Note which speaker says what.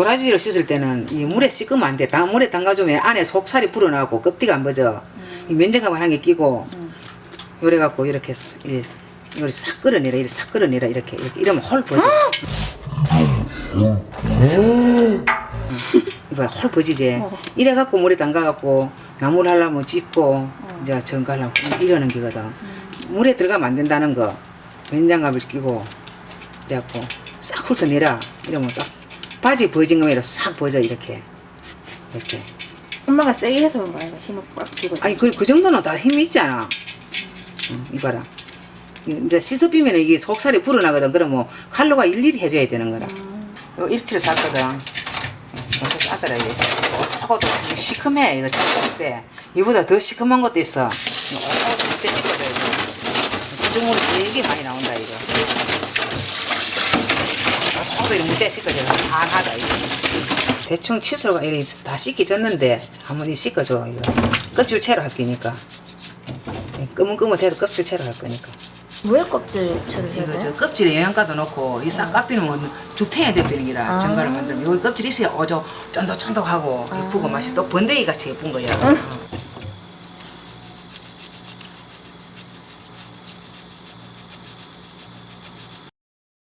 Speaker 1: 도라지를 씻을 때는 이 물에 씻으면 안 돼. 당, 물에 담가주면 안에 속살이 불어나고 껍데기 안 벗어. 이 면장갑을 한 개 끼고 요래 갖고 이렇게 스- 이- 이걸 싹 끌어내라 이렇게 싹 끌어내라 이렇게 이렇게 이러면 홀 벗어. 이봐 홀 벗이지. 이래 갖고 물에 담가 갖고 나물 하려면 찢고 이제 전가 하려면 이러는 기거든. 물에 들어가면 안 된다는 거. 면장갑을 끼고 그래갖고 싹 훑어내라 이러면 딱 바지 벗은 거면 싹 벗어 이렇게 이렇게
Speaker 2: 엄마가 세게 해서 그런 거야. 힘을 꽉 쥐고.
Speaker 1: 아니 그, 그 정도는 다 힘이 있잖아 응, 이봐라 이제 씻어 비면 이게 속살이 불어나거든 그러면 칼로가 일일이 해줘야 되는 거라 이거 1kg 샀거든 이거 싸더라 이게 저것도 시큼해 이거 때 이보다 더 시큼한 것도 있어 이거 씻어줘야 돼 구중으로 되게 많이 나온다 이거 이렇게 무대 씻어줘야 한하다 이거. 대충 칫솔가 이렇게 다 씻겨졌는데 한번 이 씻어줘 이거. 껍질 채로 할 거니까. 끄문끄문해도 껍질 채로 할 거니까.
Speaker 2: 왜 껍질 처리 해야
Speaker 1: 이거
Speaker 2: 돼?
Speaker 1: 저 껍질에 영양가도 넣고 이 싹 깎이는 건 죽탱이 대표는 기라
Speaker 2: 아.
Speaker 1: 정갈을 만들면. 여기 껍질 있어야 어저 쫀득쫀득하고 예쁘고 맛이 또 번데기 같이 예쁜 거야. 어.